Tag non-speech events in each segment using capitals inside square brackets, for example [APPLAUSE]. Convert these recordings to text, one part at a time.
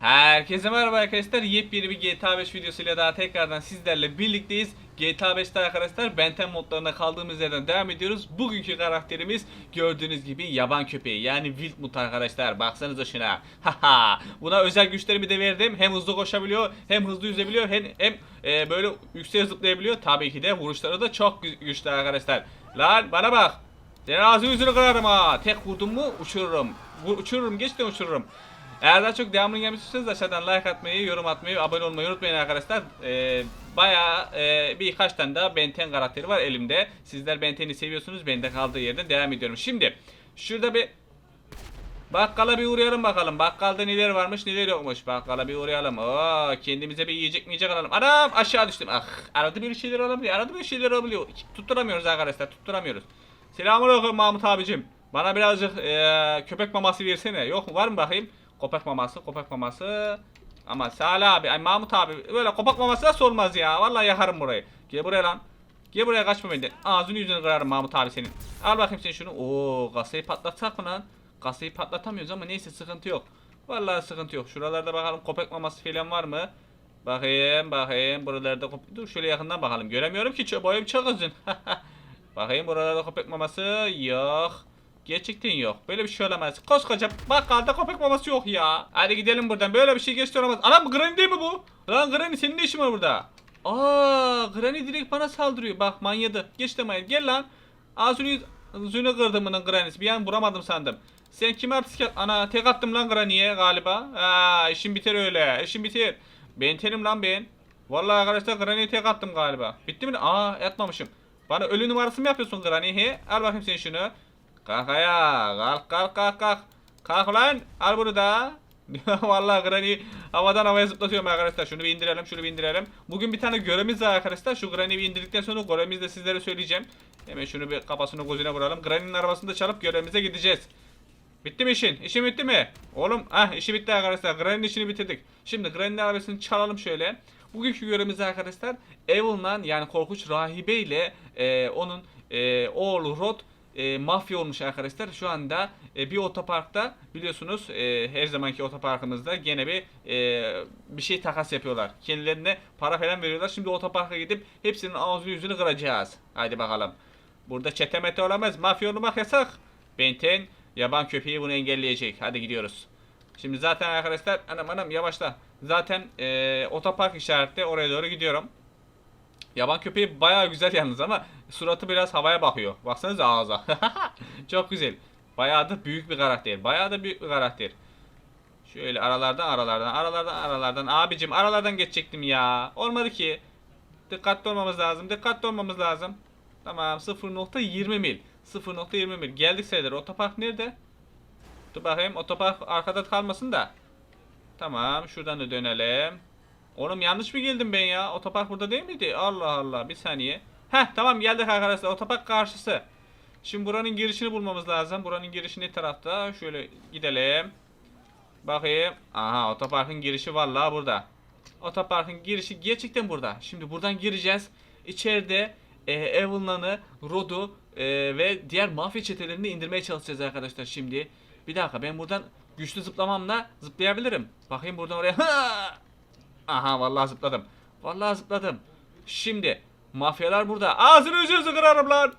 Herkese merhaba arkadaşlar. Yepyeni bir GTA 5 videosuyla daha tekrardan sizlerle birlikteyiz. GTA 5'te arkadaşlar Benten modlarına kaldığımız yerden devam ediyoruz. Bugünkü karakterimiz gördüğünüz gibi yaban köpeği yani Wildmut arkadaşlar. Baksanıza şuna. [LAUGHS] Haha. Buna özel güçlerimi de verdim. Hem hızlı koşabiliyor, hem hızlı yüzebiliyor, hem, hem e, böyle yükseğe zıplayabiliyor. Tabii ki de vuruşları da çok gü- güçlü arkadaşlar. Lan bana bak. Senin ağzını yüzünü kırarım ha. Tek vurdum mu uçururum. Uçururum geç uçururum. Eğer daha çok devamını gelmek istiyorsanız aşağıdan like atmayı, yorum atmayı, abone olmayı unutmayın arkadaşlar. Ee, bayağı e, birkaç tane daha Benten karakteri var elimde. Sizler Benten'i seviyorsunuz. Ben de kaldığı yerden devam ediyorum. Şimdi şurada bir bakkala bir uğrayalım bakalım. Bakkalda neler varmış neler yokmuş. Bakkala bir uğrayalım. Oo, kendimize bir yiyecek mi yiyecek alalım. Anam aşağı düştüm. Ah arada bir şeyler alabiliyor. Arada bir şeyler alabiliyor. Tutturamıyoruz arkadaşlar tutturamıyoruz. Selamünaleyküm Mahmut abicim. Bana birazcık eee, köpek maması versene. Yok mu? Var mı bakayım? Köpek maması, köpek maması. Ama Salih abi, ay Mahmut abi böyle köpek maması nasıl olmaz ya? Vallahi yakarım burayı. Gel buraya lan. Gel buraya kaçma benden. Ağzını yüzünü kırarım Mahmut abi senin. Al bakayım sen şunu. Oo, kasayı patlatsak mı lan? Kasayı patlatamıyoruz ama neyse sıkıntı yok. Vallahi sıkıntı yok. Şuralarda bakalım köpek maması falan var mı? Bakayım, bakayım. Buralarda köpek... Dur şöyle yakından bakalım. Göremiyorum ki. Boyum çok uzun. [LAUGHS] bakayım buralarda köpek maması yok. Gerçekten yok. Böyle bir şey olamaz. Koskoca bakkalda köpek maması yok ya. Hadi gidelim buradan. Böyle bir şey geçti olamaz. Anam Granny değil mi bu? Lan Granny senin ne işin var burada? Aa, Granny direkt bana saldırıyor. Bak manyadı. Geç de manyadı. Gel lan. Ağzını yüz... Yüzünü kırdım bunun Granny'si. Bir an vuramadım sandım. Sen kime yap- Ana tek attım lan Granny'ye galiba. Aa, işim biter öyle. İşim biter. Ben tenim lan ben. Vallahi arkadaşlar Granny'ye tek attım galiba. Bitti mi? Aa yatmamışım. Bana ölü numarası mı yapıyorsun Granny? He? Al bakayım sen şunu. Kalk ayağa. Kalk kalk kalk kalk. Kalk lan. Al bunu da. [LAUGHS] Vallahi Granny havadan havaya zıplatıyorum arkadaşlar. Şunu bir indirelim, şunu bir indirelim. Bugün bir tane görevimiz var arkadaşlar. Şu Granny'yi bir indirdikten sonra görevimizi de sizlere söyleyeceğim. Hemen şunu bir kafasını gözüne vuralım. Granny'nin arabasını da çalıp görevimize gideceğiz. Bitti mi işin? İşin bitti mi? Oğlum ah işi bitti arkadaşlar. Granny'nin işini bitirdik. Şimdi Granny'nin arabasını çalalım şöyle. Bugünkü görevimiz arkadaşlar Evil'la yani korkunç rahibe ile e, onun e, oğlu Rod e, mafya olmuş arkadaşlar. Şu anda e, bir otoparkta biliyorsunuz e, her zamanki otoparkımızda gene bir e, bir şey takas yapıyorlar. Kendilerine para falan veriyorlar. Şimdi otoparka gidip hepsinin ağzını yüzünü kıracağız. Haydi bakalım. Burada çetemete olamaz. Mafya olmak yasak. Benten yaban köpeği bunu engelleyecek. Hadi gidiyoruz. Şimdi zaten arkadaşlar anam anam yavaşla. Zaten e, otopark işaretli oraya doğru gidiyorum. Yaban köpeği bayağı güzel yalnız ama suratı biraz havaya bakıyor. Baksanıza ağza. [LAUGHS] Çok güzel. Bayağı da büyük bir karakter. Bayağı da büyük bir karakter. Şöyle aralardan aralardan aralardan aralardan abicim aralardan geçecektim ya. Olmadı ki. Dikkatli olmamız lazım. Dikkatli olmamız lazım. Tamam 0.20 mil. 0.20 mil. Geldik sayılır. Otopark nerede? Dur bakayım otopark arkada kalmasın da. Tamam şuradan da dönelim. Oğlum yanlış mı geldim ben ya? Otopark burada değil miydi? Allah Allah bir saniye. Heh tamam geldik arkadaşlar. Otopark karşısı. Şimdi buranın girişini bulmamız lazım. Buranın girişi ne tarafta? Şöyle gidelim. Bakayım. Aha otoparkın girişi vallahi burada. Otoparkın girişi gerçekten burada. Şimdi buradan gireceğiz. İçeride e, Evelyn'ı, Rod'u e, ve diğer mafya çetelerini indirmeye çalışacağız arkadaşlar şimdi. Bir dakika ben buradan güçlü zıplamamla zıplayabilirim. Bakayım buradan oraya. Ha! [LAUGHS] Aha vallahi zıpladım. Vallahi zıpladım. Şimdi mafyalar burada. Ağzını yüzünüzü kırarım lan.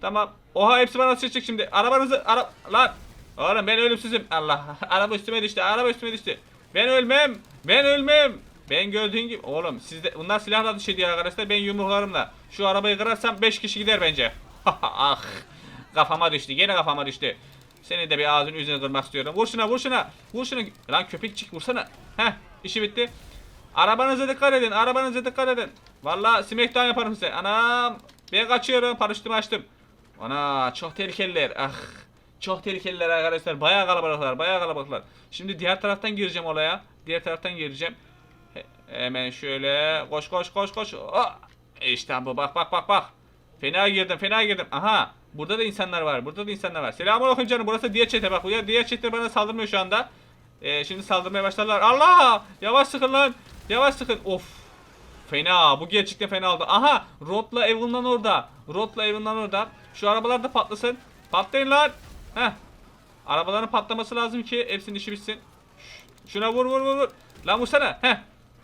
Tamam. Oha hepsi bana sıçacak şimdi. Arabanızı ara lan. Oğlum ben ölümsüzüm. Allah. [LAUGHS] Araba üstüme düştü. Araba üstüme düştü. Ben ölmem. Ben ölmem. Ben gördüğün gibi oğlum sizde bunlar silahla ateş ediyor arkadaşlar. Ben yumruklarımla şu arabayı kırarsam 5 kişi gider bence. [LAUGHS] ah. Kafama düştü. Gene kafama düştü. Seni de bir ağzını yüzünü kırmak istiyorum. Vur şuna vur şuna. Vur şuna. Lan köpekçik vursana. Heh işi bitti. Arabanıza dikkat edin. Arabanıza dikkat edin. Vallahi smackdown yaparım size. Anam. Ben kaçıyorum. Paraşütümü açtım. Ana çok tehlikeliler. Ah. Çok tehlikeliler arkadaşlar. Bayağı kalabalıklar. Bayağı kalabalıklar. Şimdi diğer taraftan gireceğim olaya. Diğer taraftan gireceğim. He- hemen şöyle. Koş koş koş koş. Ah. İşte bu. Bak bak bak bak. Fena girdim. Fena girdim. Aha. Burada da insanlar var. Burada da insanlar var. Selamünaleyküm canım. Burası diğer çete bak. Ya diğer çete bana saldırmıyor şu anda. Ee, şimdi saldırmaya başlarlar. Allah! Yavaş sıkın lan. Yavaş sıkın. Of. Fena. Bu gerçekten fena oldu. Aha. Rod'la Evan'dan orada. Rod'la Evan'dan orada. Şu arabalar da patlasın. Patlayın lan. Heh. Arabaların patlaması lazım ki hepsinin işi bitsin. Şuna vur vur vur vur. Lan vursana. Heh.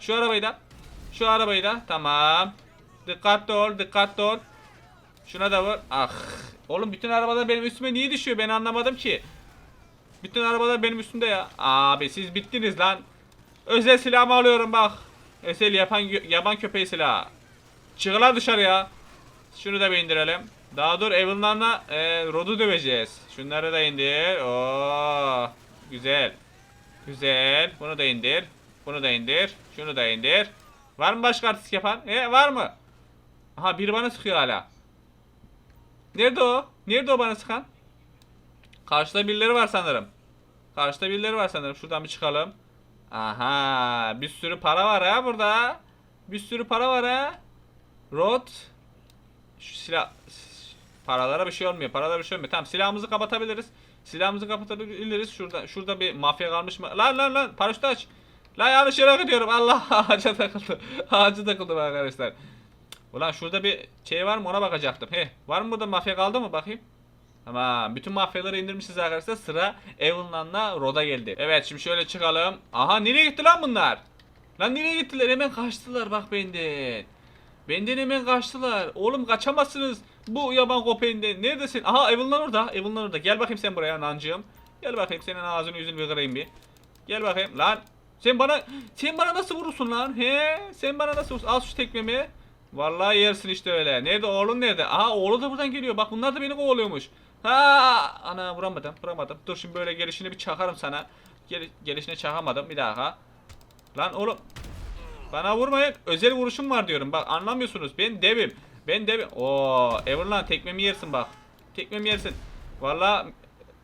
Şu arabayı da. Şu arabayı da. Tamam. Dikkatli ol dikkatli ol. Şuna da vur. Ah. Oğlum bütün arabalar benim üstüme niye düşüyor ben anlamadım ki. Bütün arabalar benim üstümde ya. Abi siz bittiniz lan. Özel silahımı alıyorum bak. Özel yapan yaban köpeği silahı. Çıkılar dışarıya. Şunu da bir indirelim. Daha dur Evan'larla e, Rod'u döveceğiz. Şunları da indir. Oo, güzel. Güzel. Bunu da indir. Bunu da indir. Şunu da indir. Var mı başka artist yapan? E var mı? Aha biri bana sıkıyor hala. Nerede o? Nerede o bana sıkan? Karşıda birileri var sanırım. Karşıda birileri var sanırım. Şuradan bir çıkalım. Aha, bir sürü para var ha burada. Bir sürü para var ha. Rod. Şu silah paralara bir şey olmuyor. Paralara bir şey olmuyor. Tamam silahımızı kapatabiliriz. Silahımızı kapatabiliriz. Şurada şurada bir mafya kalmış mı? Lan lan lan paraşütü aç. Lan yanlış yere gidiyorum. Allah [LAUGHS] ağaca takıldı. Ağaca takıldım arkadaşlar. Ulan şurada bir şey var mı ona bakacaktım. He, var mı burada mafya kaldı mı bakayım? Tamam. Bütün mafyaları indirmişiz arkadaşlar. Sıra Evelyn'la Rod'a geldi. Evet şimdi şöyle çıkalım. Aha nereye gitti lan bunlar? Lan nereye gittiler? Hemen kaçtılar bak benden. Benden hemen kaçtılar. Oğlum kaçamazsınız. Bu yaban köpeğinden. Neredesin? Aha Evelyn orada. Evelyn orada. Gel bakayım sen buraya nancığım. Gel bakayım senin ağzını yüzünü bir kırayım bir. Gel bakayım. Lan sen bana sen bana nasıl vurursun lan? He? Sen bana nasıl vurursun? Al şu tekmemi. Vallahi yersin işte öyle. Nerede oğlun nerede? Aha oğlu da buradan geliyor. Bak bunlar da beni kovalıyormuş. Ha ana vuramadım vuramadım. Dur şimdi böyle gelişine bir çakarım sana. Gel, gelişine çakamadım bir daha. Lan oğlum. Bana vurmayın. Özel vuruşum var diyorum. Bak anlamıyorsunuz. Ben devim. Ben devim. Oo, Everland tekmemi yersin bak. Tekmemi yersin. Vallahi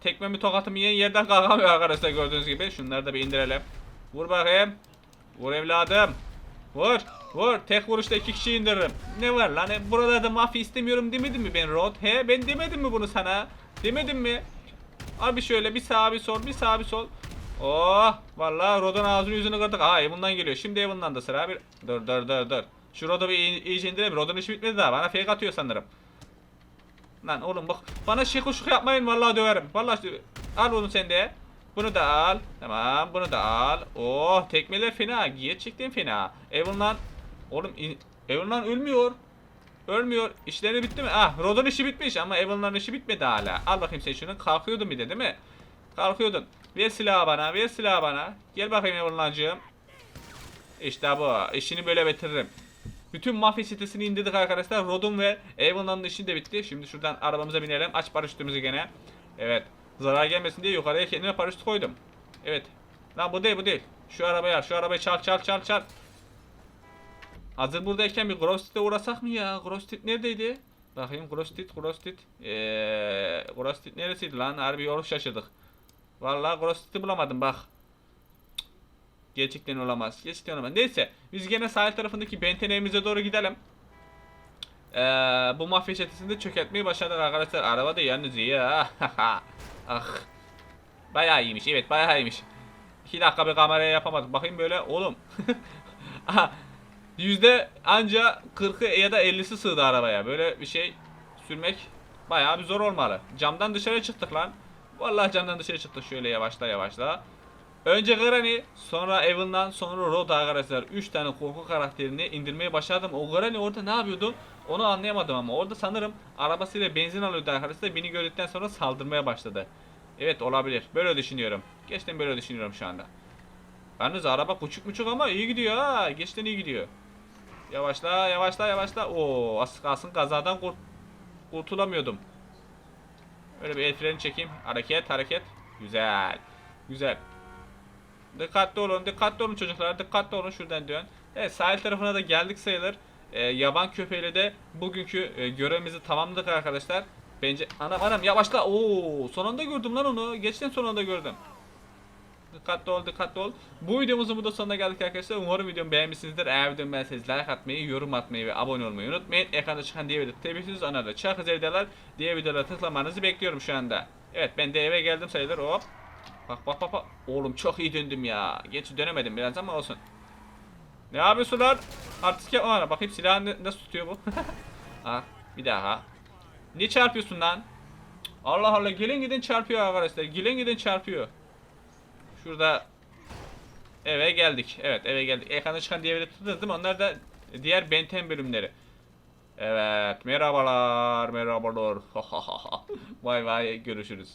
tekmemi tokatımı yiyen yerden kalkamıyor arkadaşlar gördüğünüz gibi. Şunları da bir indirelim. Vur bakayım. Vur evladım. Vur. Vur. Tek vuruşta iki kişi indiririm. Ne var lan? E, Burada da mafya istemiyorum demedim mi ben Rod? He ben demedim mi bunu sana? Demedim mi? Abi şöyle bir sağa bir sol bir sağa bir sol. Oh vallahi Rod'un ağzını yüzünü kırdık. Aa bundan geliyor. Şimdi Evan'dan da sıra bir. Dur dur dur dur. Şu Rod'u bir iy- iyice indirelim. Rod'un işi bitmedi daha. Bana fake atıyor sanırım. Lan oğlum bak bana şık şık yapmayın vallahi döverim. Vallahi dö- al bunu sen de. Bunu da al. Tamam bunu da al. Oh tekmeler fena. Gerçekten fena. Evan'dan oğlum Evan'dan ölmüyor. Ölmüyor. İşleri bitti mi? Ah Rod'un işi bitmiş ama Evan'ların işi bitmedi hala. Al bakayım sen şunu. Kalkıyordun bir de değil mi? Kalkıyordun. Ver silahı bana. Ver silahı bana. Gel bakayım Evan'lancığım. İşte bu. İşini böyle bitiririm. Bütün mafya sitesini indirdik arkadaşlar. Rod'un ve Evan'ın işi de bitti. Şimdi şuradan arabamıza binelim. Aç paraşütümüzü gene. Evet. Zarar gelmesin diye yukarıya kendime paraşüt koydum. Evet. Lan bu değil bu değil. Şu arabaya al. Şu arabayı çal çal çal çal. Hazır buradayken bir Grosstit'e uğrasak mı ya? Grosstitt neredeydi? Bakayım Grosstitt, Grosstitt. Eee, Grosstitt neresiydi lan? Harbi yolu şaşırdık. Vallahi Grosstitt'i bulamadım bak. Gerçekten olamaz. Gerçekten olamaz. Neyse. Biz gene sahil tarafındaki Benten evimize doğru gidelim. Ee, bu mafya çetesini de çökertmeyi başardık arkadaşlar. Araba da yalnız iyi ha. [LAUGHS] ah. Bayağı iyiymiş. Evet bayağı iyiymiş. 2 dakika bir kameraya yapamadık. Bakayım böyle. Oğlum. [LAUGHS] Aha. Yüzde anca 40'ı ya da 50'si sığdı arabaya. Böyle bir şey sürmek bayağı bir zor olmalı. Camdan dışarı çıktık lan. Vallahi camdan dışarı çıktık şöyle yavaşla yavaşla. Önce Granny, sonra Evan'dan, sonra Rod arkadaşlar. 3 tane korku karakterini indirmeyi başardım. O Granny orada ne yapıyordu? Onu anlayamadım ama orada sanırım arabasıyla benzin alıyordu arkadaşlar. Beni gördükten sonra saldırmaya başladı. Evet olabilir. Böyle düşünüyorum. Gerçekten böyle düşünüyorum şu anda. Yalnız araba küçük küçük ama iyi gidiyor ha. Gerçekten iyi gidiyor. Yavaşla yavaşla yavaşla. Oo az kalsın kazadan kurt kurtulamıyordum. Öyle bir el freni çekeyim. Hareket hareket. Güzel. Güzel. Dikkatli olun, dikkatli olun çocuklar, dikkatli olun şuradan dön. Evet sahil tarafına da geldik sayılır. Ee, yaban köpeğiyle de bugünkü e, görevimizi tamamladık arkadaşlar. Bence anam anam yavaşla. Oo son anda gördüm lan onu. Geçten son anda gördüm. Dikkatli ol, dikkatli ol. Bu videomuzun burada sonuna geldik arkadaşlar. Umarım videomu beğenmişsinizdir. Eğer videomu beğendiyseniz like atmayı, yorum atmayı ve abone olmayı unutmayın. Ekranda çıkan diğer video tebrikiniz anarda. Çok güzel videolar. Diğer videolara tıklamanızı bekliyorum şu anda. Evet ben de eve geldim sayılır. Hop. Bak bak bak bak. Oğlum çok iyi döndüm ya. Geç dönemedim biraz ama olsun. Ne yapıyorsun lan? Artistik yapma bana. Bakayım silahı ne- nasıl tutuyor bu? [LAUGHS] ha, bir daha. Niye çarpıyorsun lan? Allah Allah gelin gidin çarpıyor arkadaşlar. Gelin gidin çarpıyor. Şurada Eve geldik. Evet eve geldik. Ekranda çıkan diğerleri tutacağız değil mi? Onlar da diğer Benten bölümleri. Evet merhabalar merhabalar. [LAUGHS] vay vay görüşürüz.